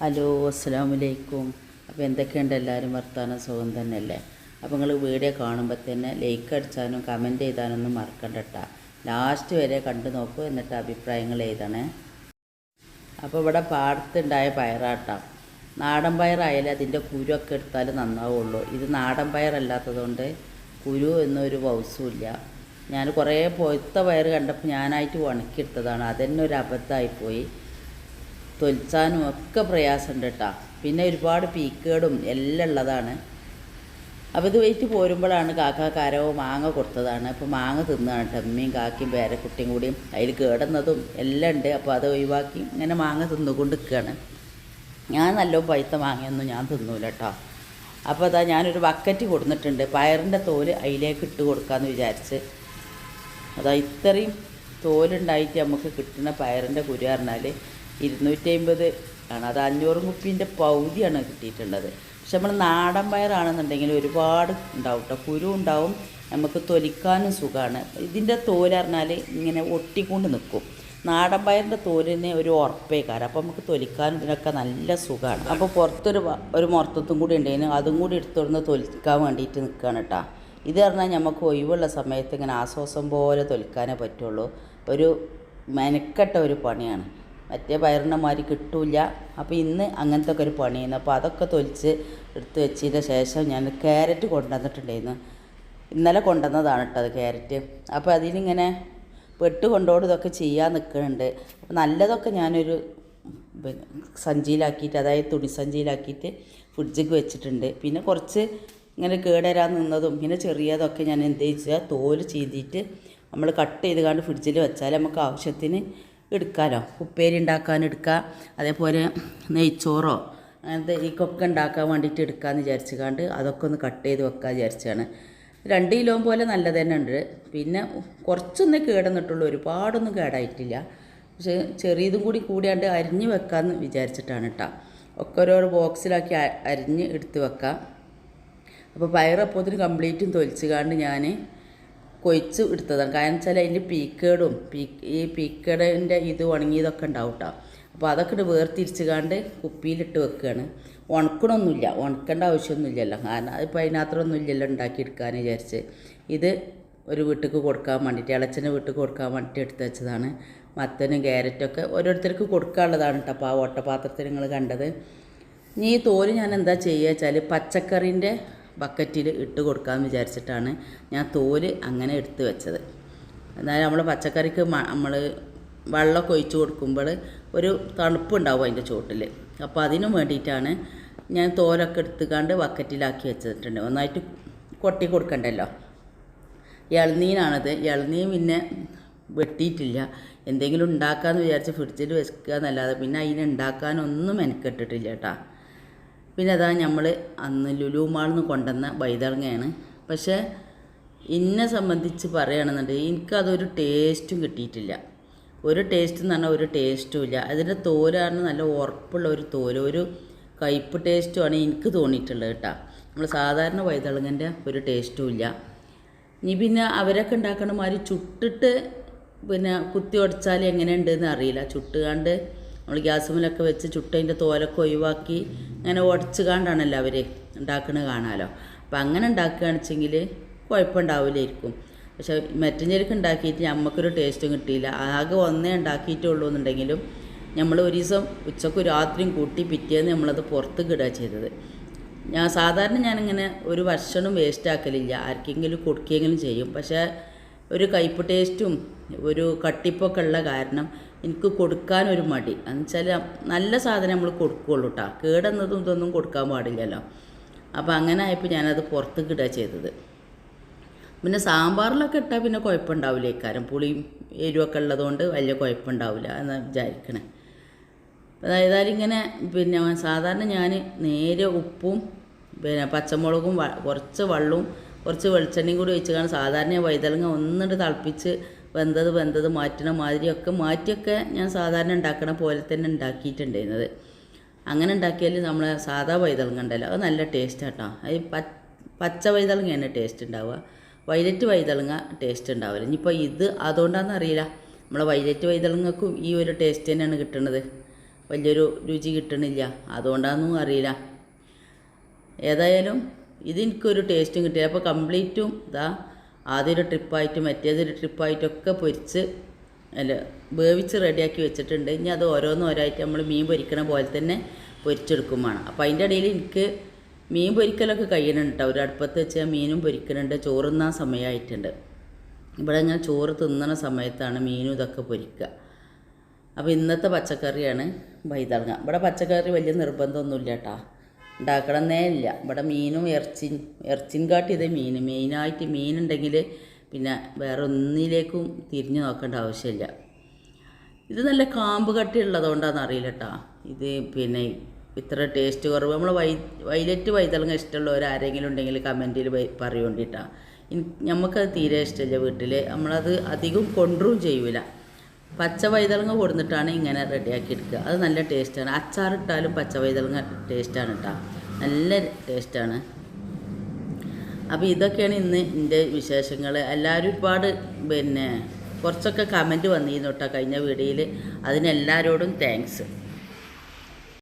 Hello അസ്സാം വലൈക്കും അപ്പോൾ എന്തൊക്കെയുണ്ട്? എല്ലാവരും വർത്താനം സുഖം തന്നെയല്ലേ? അപ്പോൾ നിങ്ങൾ വീഡിയോ കാണുമ്പോൾ തന്നെ ലൈക്ക് അടിച്ചാലും കമന്റ് ചെയ്താനൊന്നും മറക്കണ്ട ലാസ്റ്റ് വരെ കണ്ടു നോക്കൂ എന്നിട്ട് അഭിപ്രായങ്ങൾ എഴുതണേ. അപ്പോൾ ഇവിടെ പാടത്തുണ്ടായ പയറാട്ടം. നാടൻ പയറായാലും അതിന്റെ കുരുവൊക്കെ എടുത്താൽ നന്നാവുള്ളൂ. ഇത് നാടൻ പയറല്ലാത്തതുകൊണ്ട് കുരു എന്നൊരു വൗസുമില്ല ഞാൻ കുറേ പൊയ്ത്ത പയർ കണ്ടപ്പോൾ ഞാനായിട്ട് ഉണക്കിയെടുത്തതാണ്. അതന്നെ ഒരു അബദ്ധമായിപ്പോയി തൊലിച്ചാനും ഒക്കെ പ്രയാസമുണ്ട് കേട്ടോ. പിന്നെ ഒരുപാട് പീക്കേടും എല്ലാം ഉള്ളതാണ്. അപ്പോൾ ഇത് വെയിറ്റ് പോരുമ്പോഴാണ് കാക്ക കരവോ മാങ്ങ കൊടുത്തതാണ്. അപ്പോൾ മാങ്ങ തിന്നാണ് ടമ്മിയും കാക്കയും പേരക്കുട്ടിയും കൂടിയും അതിൽ കേടുന്നതും എല്ലാം ഉണ്ട്. അപ്പോൾ അത് ഒഴിവാക്കി ഇങ്ങനെ മാങ്ങ തിന്നുകൊണ്ട് നിൽക്കുകയാണ് ഞാൻ നല്ല പഴുത്ത മാങ്ങയൊന്നും ഞാൻ തിന്നൂല കേട്ടോ. അപ്പോൾ അതാ ഞാനൊരു ബക്കറ്റ് കൊടുത്തിട്ടുണ്ട്. പയറിന്റെ തോൽ അതിലേക്ക് ഇട്ട് കൊടുക്കാമെന്ന് വിചാരിച്ച്. അതാ ഇത്രയും തോലുണ്ടായിട്ട് നമുക്ക് കിട്ടുന്ന പയറിന്റെ കുരു പറഞ്ഞാൽ ഇരുന്നൂറ്റി അമ്പത് ആണ്. അത് അഞ്ഞൂറ് കുപ്പീന്റെ പൗതിയാണ് കിട്ടിയിട്ടുള്ളത്. പക്ഷെ നമ്മൾ നാടൻ പയറാണെന്നുണ്ടെങ്കിൽ ഒരുപാട് ഉണ്ടാവും കേട്ടോ കുരു ഉണ്ടാവും നമുക്ക് തൊലിക്കാനും സുഖമാണ് ഇതിന്റെ തോൽ പറഞ്ഞാൽ ഇങ്ങനെ ഒട്ടിക്കൊണ്ട് നിൽക്കും നാടൻ പയറിന്റെ തോലിന് ഒരു ഉറപ്പേക്കാരം. അപ്പോൾ നമുക്ക് തൊലിക്കാനും ഇതിനൊക്കെ നല്ല സുഖമാണ് അപ്പോൾ പുറത്തൊരു ഒരു മുറത്തത്തും കൂടി ഉണ്ടായിരുന്നു അതും കൂടി എടുത്തുകൊണ്ട് തൊലിക്കാൻ വേണ്ടിയിട്ട് നിൽക്കുകയാണ് കേട്ടോ ഇത് പറഞ്ഞാൽ നമുക്ക് ഒഴിവുള്ള സമയത്ത് ഇങ്ങനെ ആശ്വാസം പോലെ തൊലിക്കാനേ പറ്റുള്ളൂ. ഒരു മെനക്കെട്ട ഒരു പണിയാണ്. മറ്റേ പയറിന്റെ കിട്ടില്ല കിട്ടൂല. അപ്പോൾ ഇന്ന് അങ്ങനത്തെ ഒക്കെ ഒരു പണിയായിരുന്നു. അപ്പോൾ അതൊക്കെ തൊലിച്ച് എടുത്ത് വെച്ചതിന്റെ ശേഷം ഞാൻ ക്യാരറ്റ് കൊണ്ടുവന്നിട്ടുണ്ടായിരുന്നു. ഇന്നലെ കൊണ്ടുവന്നതാണ് കേട്ടോ അത് ക്യാരറ്റ്. അപ്പോൾ അതിനിങ്ങനെ വെട്ട് കൊണ്ടോട് ഇതൊക്കെ ചെയ്യാൻ നിൽക്കുന്നുണ്ട്. അപ്പോൾ നല്ലതൊക്കെ ഞാനൊരു സഞ്ചിയിലാക്കിയിട്ട് അതായത് തുണി സഞ്ചിയിലാക്കിയിട്ട് ഫ്രിഡ്ജിക്ക് വെച്ചിട്ടുണ്ട്. പിന്നെ കുറച്ച് ഇങ്ങനെ കേടരാൻ നിന്നതും പിന്നെ ചെറിയതൊക്കെ ഞാൻ എന്ത് ചെയ്യുക തോൽ ചെയ്തിട്ട് നമ്മൾ കട്ട് ചെയ്ത് കണ്ട് ഫ്രിഡ്ജിൽ വെച്ചാൽ നമുക്ക് ആവശ്യത്തിന് എടുക്കാമല്ലോ ഉപ്പേരി ഉണ്ടാക്കാൻ എടുക്കുക അതേപോലെ നെയ്ച്ചോറോ അങ്ങനത്തെ ഈ കൊക്ക ഉണ്ടാക്കാൻ വേണ്ടിയിട്ട് എടുക്കാമെന്ന് വിചാരിച്ചു കണ്ട് അതൊക്കെ ഒന്ന് കട്ട് ചെയ്ത് വെക്കാൻ വിചാരിച്ചാണ് രണ്ട് കിലോ പോലെ നല്ലത് തന്നെ ഉണ്ട്. പിന്നെ കുറച്ചൊന്നേ കേടന്നിട്ടുള്ളൂ ഒരുപാടൊന്നും കേടായിട്ടില്ല. പക്ഷേ ചെറിയതും കൂടി കൂടിയാണ്ട് അരിഞ്ഞ് വെക്കാമെന്ന് വിചാരിച്ചിട്ടാണ് കേട്ടോ ഒക്കെ ഓരോ ബോക്സിലാക്കി അരിഞ്ഞ് എടുത്ത് വെക്കാം. അപ്പോൾ പയറപ്പോത്തിന് കംപ്ലീറ്റും തൊലിച്ച് കാണ്ട് ഞാൻ കൊയ്ച്ച് എടുത്തതാണ്. കാരണം വെച്ചാൽ അതിന്റെ പീക്കേടും പീ ഈ പീക്കേടിന്റെ ഇത് ഉണങ്ങിയതൊക്കെ ഉണ്ടാവും കേട്ടോ അപ്പോൾ അതൊക്കെ ഇട്ട് വേർതിരിച്ച് കാണ്ട് കുപ്പിയിലിട്ട് വെക്കുകയാണ് ഉണക്കണമൊന്നുമില്ല ഉണക്കേണ്ട ആവശ്യമൊന്നുമില്ലല്ലോ. കാരണം അതിപ്പോൾ അതിനകത്തൊന്നും ഇല്ലല്ലോ ഉണ്ടാക്കിയെടുക്കാൻ വിചാരിച്ച്. ഇത് ഒരു വീട്ടിലേക്ക് കൊടുക്കാൻ വേണ്ടിയിട്ട് ഇളച്ചന്റെ വീട്ടിൽ കൊടുക്കാൻ വേണ്ടിയിട്ട് എടുത്ത് വെച്ചതാണ്. മത്തനും ക്യാരറ്റൊക്കെ ഓരോരുത്തർക്ക് കൊടുക്കാനുള്ളതാണ് കേട്ടോ അപ്പോൾ ആ ഓട്ടപാത്രത്തിൽ നിങ്ങൾ കണ്ടത്. ഇനി ഈ തോൽ ഞാൻ എന്താ ചെയ്യുക വെച്ചാൽ പച്ചക്കറീന്റെ ബക്കറ്റിൽ ഇട്ട് കൊടുക്കാമെന്ന് വിചാരിച്ചിട്ടാണ് ഞാൻ തോൽ അങ്ങനെ എടുത്ത് വെച്ചത്. എന്നാലും നമ്മൾ പച്ചക്കറിക്ക് നമ്മൾ വെള്ളമൊക്കെ ഒഴിച്ച് കൊടുക്കുമ്പോൾ ഒരു തണുപ്പുണ്ടാവും അതിന്റെ ചോട്ടിൽ അപ്പോൾ അതിനു വേണ്ടിയിട്ടാണ് ഞാൻ തോലൊക്കെ എടുത്തുകൊണ്ട് ബക്കറ്റിലാക്കി വെച്ചിട്ടുണ്ട്. ഒന്നായിട്ട് കൊട്ടി കൊടുക്കണ്ടല്ലോ. ഇളനീനാണത് ഇളനീൻ പിന്നെ വെട്ടിയിട്ടില്ല. എന്തെങ്കിലും ഉണ്ടാക്കാമെന്ന് വിചാരിച്ച് ഫ്രിഡ്ജിൽ വെക്കുക എന്നല്ലാതെ പിന്നെ അതിനുണ്ടാക്കാനൊന്നും എനിക്കിട്ടിട്ടില്ല കേട്ടോ. പിന്നെ അതാ നമ്മൾ അന്ന് ലുലു മാളിൽ നിന്ന് കൊണ്ടുവന്ന വൈതളങ്ങയാണ് പക്ഷേ എന്നെ സംബന്ധിച്ച് പറയുകയാണെന്നുണ്ടെങ്കിൽ എനിക്കതൊരു ടേസ്റ്റും കിട്ടിയിട്ടില്ല. ഒരു ടേസ്റ്റ് എന്ന് പറഞ്ഞാൽ ഒരു ടേസ്റ്റും ഇല്ല. അതിന്റെ തോലാണ് നല്ല ഉറപ്പുള്ള ഒരു തോൽ ഒരു കയ്പ് ടേസ്റ്റും ആണ് എനിക്ക് തോന്നിയിട്ടുള്ളത് കേട്ടോ. നമ്മൾ സാധാരണ വൈതളങ്ങന്റെ ഒരു ടേസ്റ്റും ഇല്ല. ഇനി പിന്നെ അവരൊക്കെ ഉണ്ടാക്കണമാതിരി ചുട്ടിട്ട് പിന്നെ കുത്തി ഉടച്ചാൽ എങ്ങനെയുണ്ടെന്ന് അറിയില്ല. ചുട്ടുകാണ്ട് നമ്മൾ ഗ്യാസുമിലൊക്കെ വെച്ച് ചുട്ടതിന്റെ തോലൊക്കെ ഒഴിവാക്കി അങ്ങനെ ഉടച്ച് കാണ്ടാണല്ലോ അവർ ഉണ്ടാക്കുന്നത് കാണാമല്ലോ അപ്പം അങ്ങനെ ഉണ്ടാക്കുകയാണെന്ന് വെച്ചെങ്കിൽ കുഴപ്പമുണ്ടാവില്ലായിരിക്കും. പക്ഷെ മറ്റഞ്ചേരിക്ക് ഉണ്ടാക്കിയിട്ട് നമുക്കൊരു ടേസ്റ്റും കിട്ടിയില്ല. ആകെ ഒന്നേ ഉണ്ടാക്കിയിട്ടുള്ളൂ എന്നുണ്ടെങ്കിലും നമ്മൾ ഒരു ദിവസം ഉച്ചക്കും രാത്രിയും കൂട്ടി പിറ്റേന്ന് നമ്മളത് പുറത്ത് കിടുക ചെയ്തത്. ഞാൻ സാധാരണ ഞാനിങ്ങനെ ഒരു ഭക്ഷണം വേസ്റ്റ് ആക്കലില്ല ആർക്കെങ്കിലും കൊടുക്കുകയെങ്കിലും ചെയ്യും. പക്ഷേ ഒരു കയ്പ് ടേസ്റ്റും ഒരു കട്ടിപ്പൊക്കെ ഉള്ള കാരണം എനിക്ക് കൊടുക്കാൻ ഒരു മടി. എന്ന് വെച്ചാൽ നല്ല സാധനം നമ്മൾ കൊടുക്കുകയുള്ളൂ കേട്ടോ കേടെന്നതും ഇതൊന്നും കൊടുക്കാൻ പാടില്ലല്ലോ. അപ്പോൾ അങ്ങനെ ആയപ്പോൾ ഞാനത് പുറത്ത് കിടുക ചെയ്തത്. പിന്നെ സാമ്പാറിലൊക്കെ ഇട്ടാൽ പിന്നെ കുഴപ്പമുണ്ടാവില്ല ഇക്കാരം പുളിയും എരിവൊക്കെ ഉള്ളതുകൊണ്ട് വലിയ കുഴപ്പമുണ്ടാവില്ല എന്ന് വിചാരിക്കണേ. ഏതായാലും ഇങ്ങനെ പിന്നെ സാധാരണ ഞാൻ നേരെ ഉപ്പും പിന്നെ പച്ചമുളകും കുറച്ച് വെള്ളവും കുറച്ച് വെളിച്ചെണ്ണയും കൂടി ഒഴിച്ചാണ് സാധാരണ വൈതലങ്ങ ഒന്നിട്ട് തിളപ്പിച്ച് വെന്തത് വെന്തത് മാറ്റണ മാതിരിയൊക്കെ മാറ്റിയൊക്കെ ഞാൻ സാധാരണ ഉണ്ടാക്കണ പോലെ തന്നെ ഉണ്ടാക്കിയിട്ടുണ്ടായിരുന്നത്. അങ്ങനെ ഉണ്ടാക്കിയാൽ നമ്മൾ സാധാ വൈതളങ്ങ ഉണ്ടല്ലോ അത് നല്ല ടേസ്റ്റ് കേട്ടോ അത് പച്ച വൈതളങ്ങയാണ് ടേസ്റ്റ് ഉണ്ടാവുക. വൈലറ്റ് വൈതളങ്ങ ടേസ്റ്റ് ഉണ്ടാവില്ല. ഇനിയിപ്പോൾ ഇത് അതുകൊണ്ടാണെന്ന് അറിയില്ല. നമ്മളെ വൈലറ്റ് വൈതളങ്ങക്കും ഈ ഒരു ടേസ്റ്റ് തന്നെയാണ് കിട്ടുന്നത് വലിയൊരു രുചി കിട്ടണില്ല. അതുകൊണ്ടാണെന്നും അറിയില്ല. ഏതായാലും ഇതെനിക്കൊരു ടേസ്റ്റും കിട്ടിയില്ല. അപ്പോൾ കംപ്ലീറ്റും ഇതാ ആദ്യം ഒരു ട്രിപ്പായിട്ടും മറ്റേതൊരു ട്രിപ്പായിട്ടൊക്കെ പൊരിച്ച് അല്ല വേവിച്ച് റെഡിയാക്കി വെച്ചിട്ടുണ്ട്. ഇനി അത് ഓരോന്നും ഓരോയിട്ട് നമ്മൾ മീൻ പൊരിക്കണ പോലെ തന്നെ പൊരിച്ചെടുക്കും വേണം. അപ്പോൾ അതിന്റെ ഇടയിൽ എനിക്ക് മീൻ പൊരിക്കലൊക്കെ കഴിയണുണ്ട് കേട്ടോ ഒരു അടുപ്പത്ത് വെച്ചാൽ മീനും പൊരിക്കണുണ്ട്. ചോറുന്നാൻ സമയമായിട്ടുണ്ട് ഇവിടെ ഞാൻ ചോറ് തിന്നണ സമയത്താണ് മീനും ഇതൊക്കെ പൊരിക്കുക അപ്പോൾ ഇന്നത്തെ പച്ചക്കറിയാണ് വൈതളങ്ങ ഇവിടെ പച്ചക്കറി വലിയ നിർബന്ധമൊന്നുമില്ല കേട്ടോ ഉണ്ടാക്കണമെന്നേ ഇല്ല. ഇവിടെ മീനും ഇറച്ചി ഇറച്ചിൻ കാട്ടി മീൻ. മെയിനായിട്ട് മീനുണ്ടെങ്കിൽ പിന്നെ വേറെ ഒന്നിലേക്കും തിരിഞ്ഞു നോക്കേണ്ട ആവശ്യമില്ല. ഇത് നല്ല കാമ്പ് കട്ടി ഉള്ളതുകൊണ്ടാണെന്ന് അറിയില്ല കേട്ടോ ഇത് പിന്നെ ഇത്ര ടേസ്റ്റ് കുറവ്. നമ്മൾ വൈ വൈലറ്റ് വൈതളങ്ങ ഇഷ്ടമുള്ളവർ ആരെങ്കിലും ഉണ്ടെങ്കിൽ കമന്റിൽ പറയുകൊണ്ടിട്ടാ നമുക്കത് തീരെ ഇഷ്ടമില്ല വീട്ടിൽ നമ്മളത് അധികം കൊണ്ടും ചെയ്യൂല. പച്ച വൈതളങ്ങ കൊടുത്തിട്ടാണ് ഇങ്ങനെ റെഡിയാക്കി എടുക്കുക അത് നല്ല ടേസ്റ്റാണ്. അച്ചാറിട്ടാലും പച്ച വൈതളങ്ങ ടേസ്റ്റാണ് കേട്ടോ നല്ല ടേസ്റ്റാണ്. അപ്പോൾ ഇതൊക്കെയാണ് ഇന്ന് എന്റെ വിശേഷങ്ങൾ എല്ലാവരും ഒരുപാട് പിന്നെ കുറച്ചൊക്കെ കമന്റ് വന്നിരുന്നു കേട്ടോ കഴിഞ്ഞ വീഡിയോയിൽ അതിനെല്ലാവരോടും താങ്ക്സ്